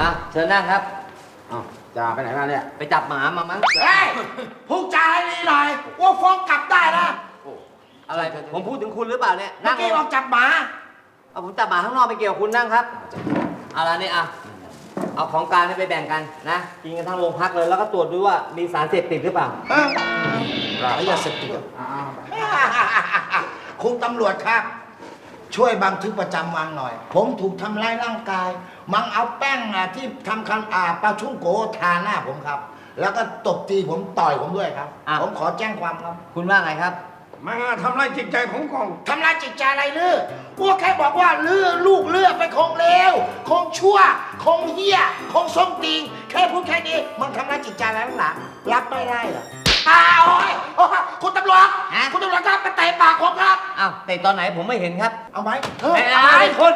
อะเชิญนั่งครับอ้าวจ่าไปไหนมาเนี่ย ไปจับหมามามั้งเฮ้ยพูดจาให้ดีหน่อยว่าฟ้องกลับได้นะอะไรผมพูดถึงคุณหรือเปล่าเนี่ยเมื่อนั่งกี้บอกจับหมา เอาผมจับหมาข้างนอกไปเกี่ยวกับคุณนั่งครับเอาละนี่อะเอาของกลางนี่ไปแบ่งกันนะกินกันทั้งโรงพักเลยแล้วก็ตรวจดูว่ามีสารเสพติดหรือเปล่าแล้วยาเสพติด คุณตำรวจครับ ช่วยบันทึกประจำวันหน่อย ผมถูกทำร้ายร่างกาย มังเอาแป้งอะที่ทำคันอาปลาชุ่งโกทาหน้าผมครับ แล้วก็ตบตีผมต่อยผมด้วยครับ อะ ผมขอแจ้งความครับคุณว่าไงครับ มาทำลายจิตใจผมก่อนทำร้ายจิตใจอะไรลือพวกแค่บอกว่าลือลูกเลือไปนคงเลวคงชั่ว คงเหี้ย คงส้มติง แค่พูดแค่นี้มันทำร้ายจิตใจอะไรนักหนารับไม่ได้เหรออ้าวโอ้ยโอ้ยคุณตำรวจฮะ คุณตำรวจครับไปเตะปากผมครับ้าวแต่ตอนไหนผมไม่เห็นครับเอาไหมเอาไหมคน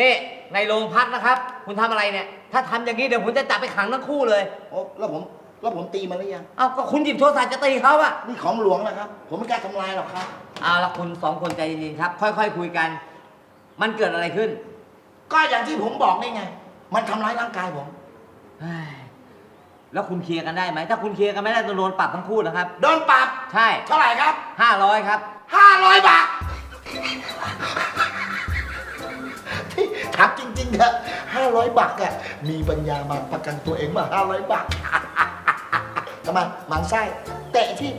นี่ในโรงพักนะครับ คุณทำอะไรเนี่ย ถ้าทำอย่างนี้เดี๋ยวผมจะจับไปขังทั้งคู่เลย โอ้แล้วผมแล้วผมตีมันหรือยังเอาก็คุณหยิบโทรศัพท์จะตีเขาอะนี่ของหลวงนะครับ ผมไม่กล้าทำลายหรอกครับเอาละคุณสองคนใจเย็นๆครับ ค่อยๆคุยกัน มันเกิดอะไรขึ้นก็อย่างที่ผมบอกนี่ไง มันทำร้ายร่างกายผมแล้วคุณเคลียร์กันได้ไหมถ้าคุณเคลียร์กันไม่ได้จะโดนปรับทั้งคู่นะครับ โดนปรับใช่เท่าไหร่ครับห้าร้อยครับ 5 ริงๆเถอะห้าร้อยบาทอะมีปัญญามาประกันตัวเองมาห้าร้อยบาททำไมหมันไส้เตะที่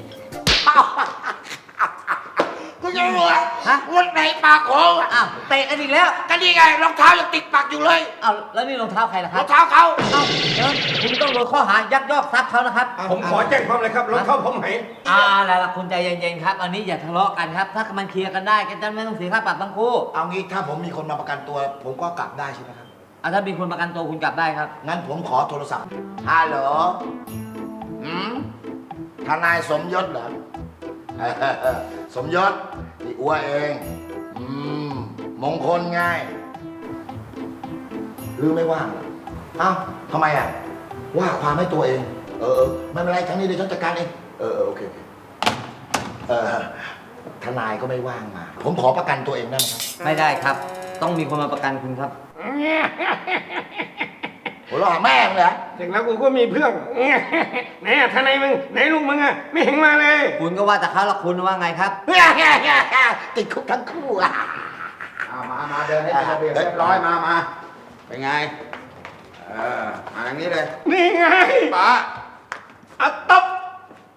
คุณจะรู้ฮะ วันไหนปากโค้งอะอ้าวเตะกันอีกแล้ว ก็นี่ไงรองเท้ายังติดปาก อยู่เลยอ้าวแล้วนี่รองเท้าใครล่ะครรัอบงเท้าเขาอ้าวเดี๋ยวคุณต้องโดนข้อหายักยอกทรัพย์เขานะครับ ผมขอแจ้งความเลยครับรองเท้าผมหายอ่าแล้วล่ะคุณใจเย็นๆครับ อันนี้อย่าทะเลาะกันครับ ถ้ามันเคลียร์กันได้ก็จะไม่ต้องเสียค่าปรับทั้งคู่เอางี้ถ้าผมมีคนมาประกันตัว ผมก็กลับได้ใช่ไหมครับอะถ้ามีคนประกันตัวคุณกลับได้ครับ งั้นผมขอโทรศัพท์ฮัลโหลหืมทนายสมยศเหรอ สมยศที่อัวเอง อืม มงคลไง่าย หรือไม่ว่างเหรอเอ้าทำไมอะ ว่าความให้ตัวเอง เออเออไม่เป็นไรทั้งนี้เดี๋ยวฉันจัดการเองเออเออโอเคโอเคเออทนายก็ไม่ว่างมา ผมขอประกันตัวเองได้ไหมครับไม่ได้ครับ ต้องมีคนมาประกันคุณครับ หัวเราะแม่มึงเหรอเสร็จแล้วกูก็มีเพื่อนไหนอะทนายมึงไหนลูกมึงอะไม่เห็นมาเลย คุณก็ว่าแต่เขาละคุณว่าไงครับ ติดคุกทั้งคู่อะเอามา มาเดินให้เป็นระเบียบเรียบร้อยมามา เป็นไง เออมาอย่างนี้เลยนี่ไงป้าอัตตบ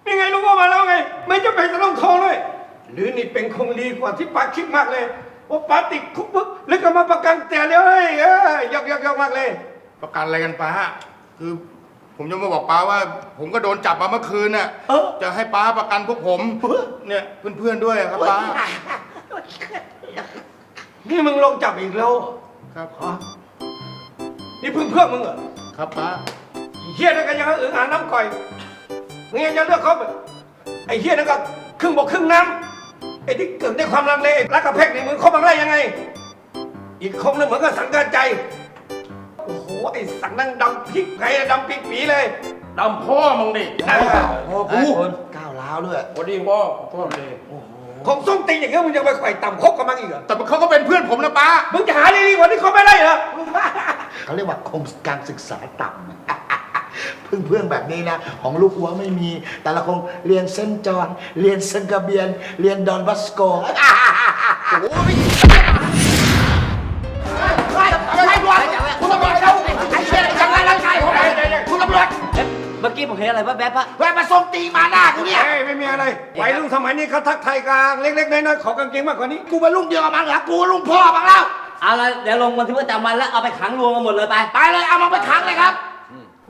นี่ไงลูกว่ามาแล้วไง ไม่จำเป็นจะต้องโทรเลย หรือนี่เป็นคงดีกว่าที่ป้าคิดมากเลยว่าป้าติดคุกปุ๊บแล้วก็มาประกันแต่เดียวเฮ้ยเอ้ยยกยกยกมากเลย ประกันอะไรกันป้า คือผมจะมาบอกป้าว่า ผมก็โดนจับมาเมื่อคืนน่ะเออ จะให้ป้าประกันพวกผม เนี่ยเพื่อนๆด้วยครับป้า นี่มึงลงจับอีกแล้วครับ นี่เพื่อนเพื่อนมึงเหรอครับป้าไอ้เฮียนั่นก็ยังอึ่งอ่างน้ำก่อยมึงยังจะเลือกเขาไหมไอ้เฮียนั่นก็ครึ่งบกครึ่งน้ำไอ้ที่เกิดด้วยความลังเลรักกับเพกในมือเขาบังได้ยังไง อีกคงนึงเหมือนกับสังกัดใจโอ้โหไอ้สังนั่งดำพริกไงดำปีปีเลยดำพ่อมึงดิอ่าโอ้เอ้ยคุณก้าวร้าวด้วยพอดีพ่อพ่อเล ยคงส้มติงอย่างเงี้ยมึงยังไปไขว่ต่ำคบกับมันอีกเหรอแต่เขาก็เป็นเพื่อนผมนะป้า มึงจะหาดีๆกว่านี้เขาไม่ได้เหรอ เขาเรียกว่าโครงการศึกษาต่ำ เพื่อนเพื่อนๆแบบนี้นะ ของลูกอัวไม่มี แต่ละคงเรียนเซนต์จอห์นเรียนเซนต์กาเบียน เรียนดอนวัสโก โอ้ย เอ๊ะเมื่อกี้ผมเห็นอะไรแวบๆอะแวะมาส่งตีมาหน้ากูเนี่ยเฮ้ยไม่มีอะไรวัยรุ่นสมัยนี้เขาทักไทายกลางเล็กๆน้อยๆขอกางเกงมากกว่านี้กูเป็นลุงเดียวกับมันเหรอกูลุงพ่อบังแล้วเอาละเดี๋ยวลงบันทึกประจำวันแล้วเอาไปขังรวมกันหมดเลยไป ไปเลยเอามาไปขังเลยครับ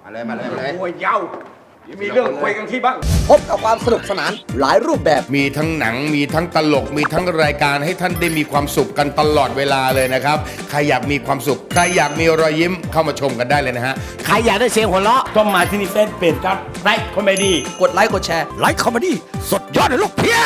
มาเลยมาเลยมาเลย โอ้ยเย้าเดี๋ยว มีเรื่องคุยกันที่บ้าง พบกับความสนุกสนานหลายรูปแบบ มีทั้งหนังมีทั้งตลก มีทั้งรายการให้ท่านได้มีความสุขกันตลอดเวลาเลยนะครับ ใครอยากมีความสุข ใครอยากมีรอยยิ้มเข้ามาชมกันได้เลยนะฮะ ใครอยากได้เสียงหัวเราะต้องมาที่นี่เฟซเพจครับไลค์คอมเมดี้กดไลค์กดแชร์ไลค์คอมเมดี้สดยอดเลยลูกเพีย